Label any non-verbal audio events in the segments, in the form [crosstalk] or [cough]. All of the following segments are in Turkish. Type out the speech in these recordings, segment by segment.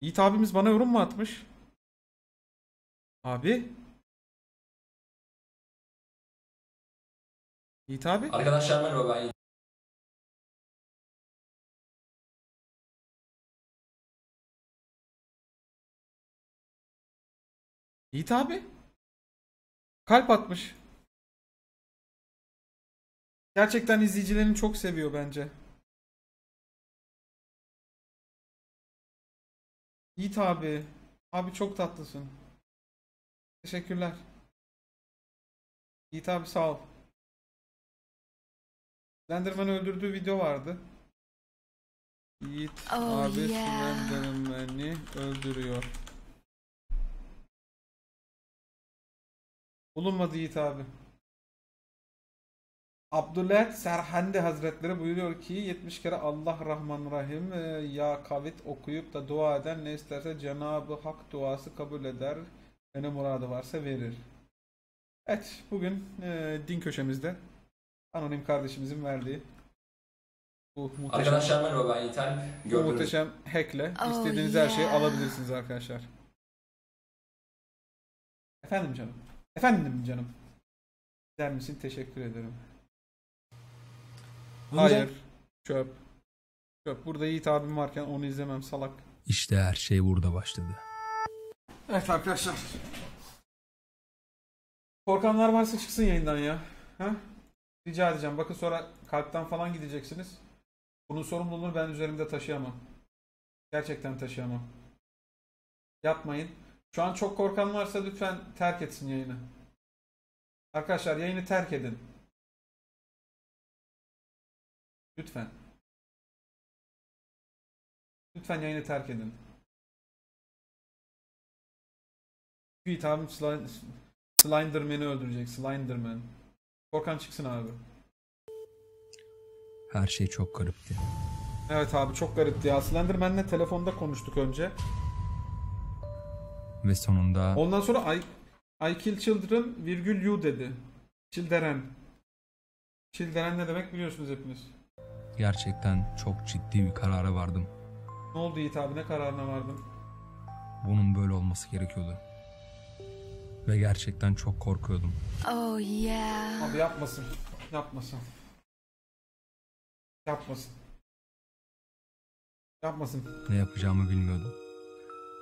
Yiğit abimiz bana yorum mu atmış? Abi. Yiğit abi. Arkadaşlar merhaba ben Yiğit abi. Kalp atmış. Gerçekten izleyicilerini çok seviyor bence. Yiğit abi. Abi çok tatlısın. Teşekkürler. Yiğit abi sağ ol. Slenderman'ı öldürdüğü video vardı. Yiğit Oh, abi yeah. Slenderman'i öldürüyor. Bulunmadı Yiğit abi. Abdüllah Serhandi Hazretleri buyuruyor ki 70 kere Allah Rahman Rahim e, ya kavit okuyup da dua eden ne isterse Cenab-ı Hak duası kabul eder ve ne muradı varsa verir. Evet bugün e, din köşemizde anonim kardeşimizin verdiği bu muhteşem, Arkadaşlar merhaba ben Yiğitel. bu muhteşem hackle Oh, istediğiniz her şeyi yeah. alabilirsiniz arkadaşlar. Efendim canım. Efendim canım. Der misin? Teşekkür ederim. Hayır. Çöp. Çöp. Burada Yiğit abim varken onu izlemem salak. İşte her şey burada başladı. Evet arkadaşlar. Korkanlar varsa çıksın yayından ya. Ha? Rica edeceğim. Bakın sonra kalpten falan gideceksiniz. Bunun sorumluluğunu ben üzerimde taşıyamam. Gerçekten taşıyamam. Yapmayın. Şu an çok korkan varsa lütfen terk etsin yayını. Arkadaşlar yayını terk edin. Lütfen. Lütfen yayını terk edin. Yiğit abim Slenderman'i öldürecek. Slenderman. Korkan çıksın abi. Her şey çok garipti. Evet abi çok garipti ya. Slenderman'le telefonda konuştuk önce. Ve sonunda Ondan sonra I, I kill children virgül you dedi. Children. Children ne demek biliyorsunuz hepiniz. Gerçekten çok ciddi bir karara vardım. Ne oldu Yiğit abi ne kararına vardın? Bunun böyle olması gerekiyordu. Ve gerçekten çok korkuyordum. Oh yeah. Abi yapmasın. Yapmasın. Yapmasın. Yapmasın. Ne yapacağımı bilmiyordum.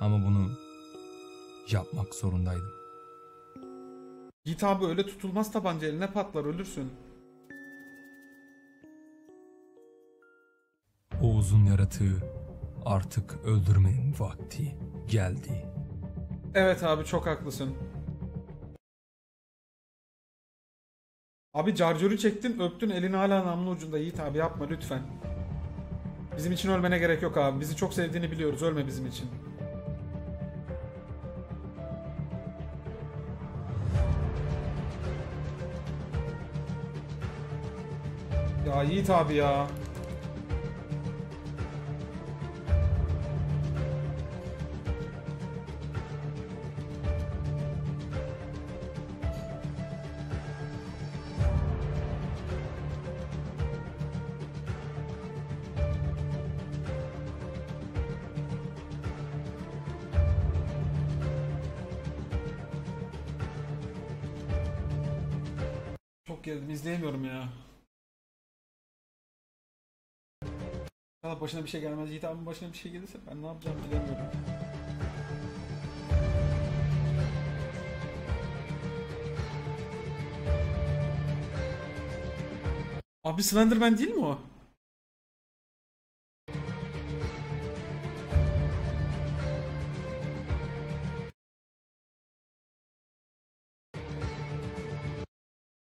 Ama bunu yapmak zorundaydım. Yiğit abi öyle tutulmaz tabanca eline patlar ölürsün. O uzun yaratığı artık öldürmenin vakti geldi. Evet abi çok haklısın. Abi carcörü çektin öptün elin hala namlu ucunda Yiğit abi yapma lütfen. Bizim için ölmene gerek yok abi. Bizi çok sevdiğini biliyoruz. Ölme bizim için. Ya Yiğit abi ya. Çok geldim izleyemiyorum ya. İnşallah başına bir şey gelmez. Yiğit abinin başına bir şey gelirse ben ne yapacağım bilemiyorum. Abi Slenderman değil mi o?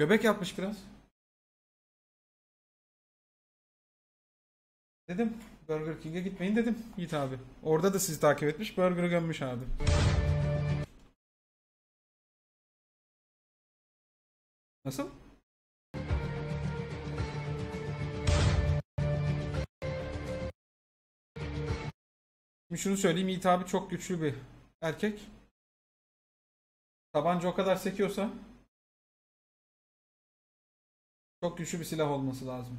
Göbek yapmış biraz. Dedim Burger King'e gitmeyin dedim Yiğit abi. Orada da sizi takip etmiş Burger'ı gömmüş abi. Nasıl? Şimdi şunu söyleyeyim Yiğit abi çok güçlü bir erkek. Tabanca o kadar sekiyorsa çok güçlü bir silah olması lazım.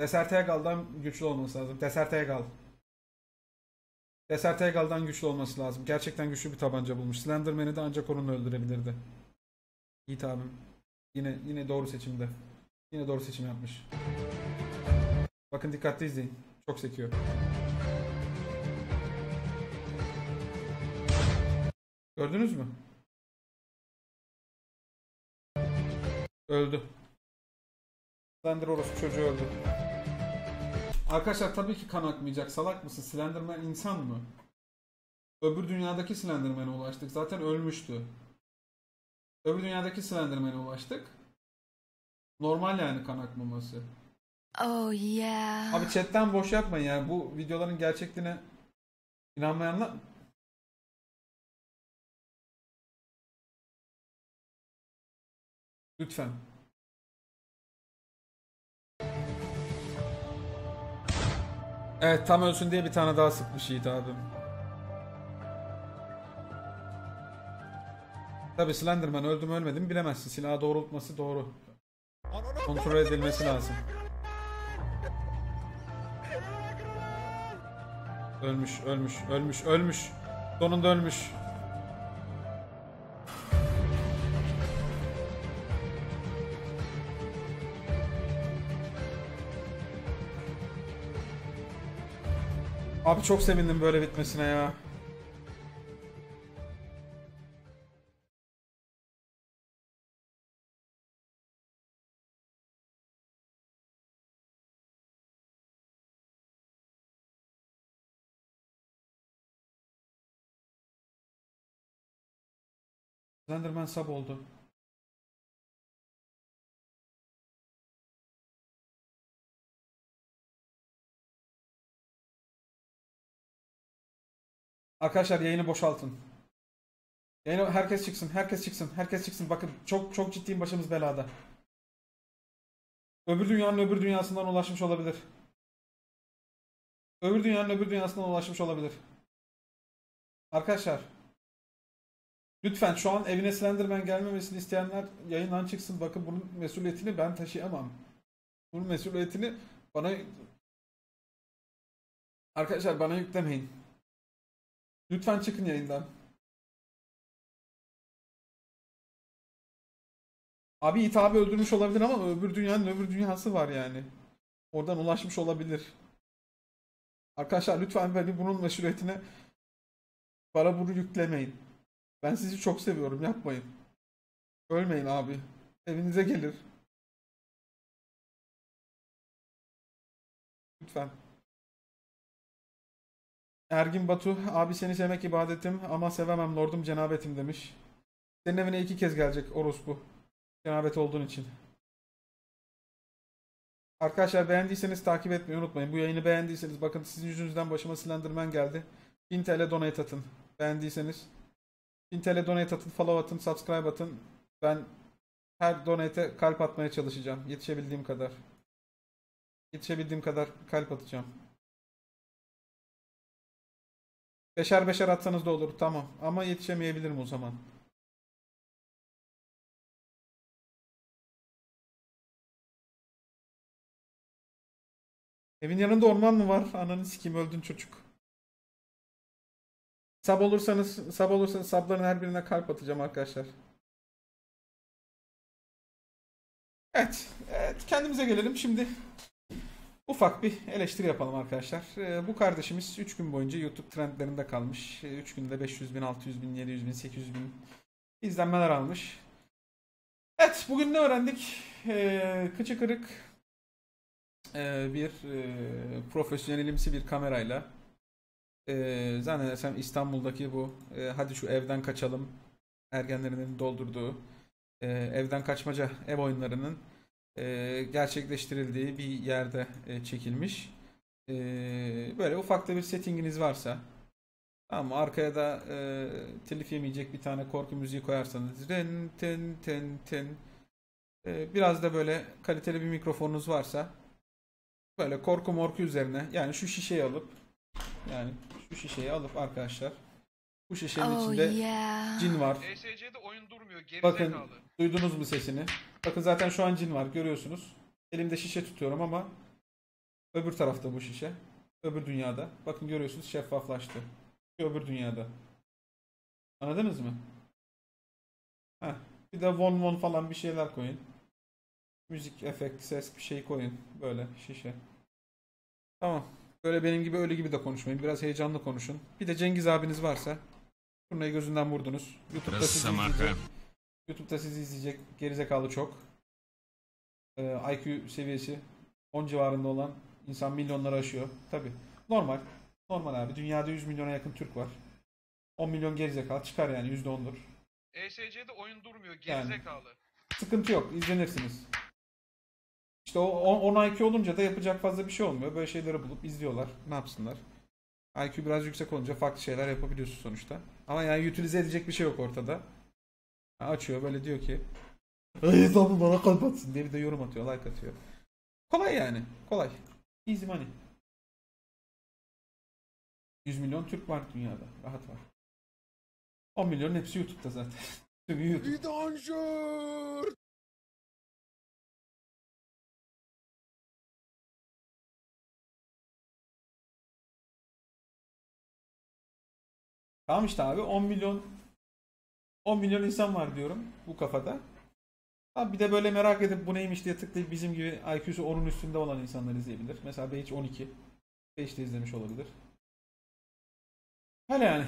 Desert Eagal'dan güçlü olması lazım. Desert Eagal. Desert Eagle'dan güçlü olması lazım. Gerçekten güçlü bir tabanca bulmuş. Slenderman'i de ancak onunla öldürebilirdi. Yiğit abim. Yine yine doğru seçimde. Yine doğru seçim yapmış. Bakın dikkatli izleyin. Çok sekiyor. Gördünüz mü? Öldü. Slender orospu çocuğu öldü. Arkadaşlar tabii ki kan akmayacak. Salak mısın? Slenderman insan mı? Öbür dünyadaki Slenderman'e ulaştık. Zaten ölmüştü. Öbür dünyadaki Slenderman'e ulaştık. Normal yani kan akmaması. Oh yeah. Abi chatten boş yapmayın yani bu videoların gerçekliğine inanmayanlar Lütfen. Evet tam ölsün diye bir tane daha sıkmış Yiğit abim. Tabi Slenderman öldü mü ölmedi mi bilemezsin. Silahı doğrultması doğru. Kontrol edilmesi lazım. Ölmüş, ölmüş, ölmüş, ölmüş. Sonunda ölmüş. Abi çok sevindim böyle bitmesine ya. Slenderman sub oldu. Arkadaşlar yayını boşaltın. Yayını herkes çıksın, herkes çıksın, herkes çıksın. Bakın çok çok ciddiyim başımız belada. Öbür dünyanın öbür dünyasından ulaşmış olabilir. Öbür dünyanın öbür dünyasından ulaşmış olabilir. Arkadaşlar Lütfen şu an evine Slenderman gelmemesini isteyenler yayından çıksın. Bakın bunun mesuliyetini ben taşıyamam. Bunun mesuliyetini bana Arkadaşlar bana yüklemeyin. Lütfen çıkın yayından. Abi Yiğit abi öldürmüş olabilir ama öbür dünyanın öbür dünyası var yani. Oradan ulaşmış olabilir. Arkadaşlar lütfen beni bunun mesuliyetine bana bunu yüklemeyin. Ben sizi çok seviyorum. Yapmayın. Ölmeyin abi. Evinize gelir. Lütfen. Ergin Batu, abi seni sevmek ibadetim ama sevemem lordum cenabetim demiş. Senin evine iki kez gelecek orospu. Cenabet olduğun için. Arkadaşlar beğendiyseniz takip etmeyi unutmayın. Bu yayını beğendiyseniz bakın sizin yüzünüzden başıma Slenderman geldi. 1000 TL donate atın. Beğendiyseniz. 1000 TL donate atın, follow atın, subscribe atın. Ben her donate'e kalp atmaya çalışacağım. Yetişebildiğim kadar. Yetişebildiğim kadar kalp atacağım. Beşer beşer atsanız da olur. Tamam. Ama yetişemeyebilirim o zaman. Evin yanında orman mı var? Ananı sikeyim öldün çocuk. Sab olursanız, sab olursanız sabların her birine kalp atacağım arkadaşlar. Evet, evet kendimize gelelim. Şimdi ufak bir eleştiri yapalım arkadaşlar. Ee, bu kardeşimiz 3 gün boyunca YouTube trendlerinde kalmış. 3 günde 500 bin, 600 bin, 700 bin, 800 bin izlenmeler almış. Evet, bugün ne öğrendik? Ee, kıçı kırık e, bir e, profesyonelimsi bir kamerayla e, zannedersem İstanbul'daki bu hadi şu evden kaçalım ergenlerinin doldurduğu evden kaçmaca ev oyunlarının e, gerçekleştirildiği bir yerde e, çekilmiş. E, böyle ufak da bir settinginiz varsa tamam arkaya da e, telif yemeyecek bir tane korku müziği koyarsanız ren ten ten ten e, biraz da böyle kaliteli bir mikrofonunuz varsa böyle korku morku üzerine yani şu şişeyi alıp yani şu şişeyi alıp arkadaşlar bu şişenin Oh içinde yeah. cin var. ESC'de oyun durmuyor geri Bakın zekalı. duydunuz mu sesini? Bakın zaten şu an cin var görüyorsunuz. Elimde şişe tutuyorum ama öbür tarafta bu şişe. Öbür dünyada. Bakın görüyorsunuz şeffaflaştı. Öbür dünyada. Anladınız mı? Heh. Bir de von von falan bir şeyler koyun. Müzik, efekt, ses bir şey koyun. Böyle şişe. Tamam. Böyle benim gibi öyle gibi de konuşmayın. Biraz heyecanlı konuşun. Bir de Cengiz abiniz varsa. Turnayı gözünden vurdunuz. YouTube'da sizi izleyecek. YouTube'da sizi izleyecek gerizekalı çok. Ee, IQ seviyesi 10 civarında olan insan milyonları aşıyor. Tabi. Normal. Normal abi. Dünyada 100 milyona yakın Türk var. 10 milyon gerizekalı çıkar yani %10'dur. ESC'de oyun durmuyor Yani. gerizekalı. Sıkıntı yok. izlenirsiniz. İşte o 10 IQ olunca da yapacak fazla bir şey olmuyor. Böyle şeyleri bulup izliyorlar. Ne yapsınlar? IQ biraz yüksek olunca farklı şeyler yapabiliyorsun sonuçta. Ama yani utilize edecek bir şey yok ortada. Açıyor böyle diyor ki [laughs] tamam bana kalp atsın diye bir de yorum atıyor, like atıyor. Kolay yani. Kolay. Easy money. 100 milyon Türk var dünyada. Rahat var. 10 milyonun hepsi YouTube'da zaten. [laughs] Tümü YouTube. Tamam işte abi 10 milyon 10 milyon insan var diyorum bu kafada. Abi bir de böyle merak edip bu neymiş diye tıklayıp bizim gibi IQ'su 10'un üstünde olan insanlar izleyebilir. Mesela Behiç 12. Behiç de izlemiş olabilir. Öyle yani.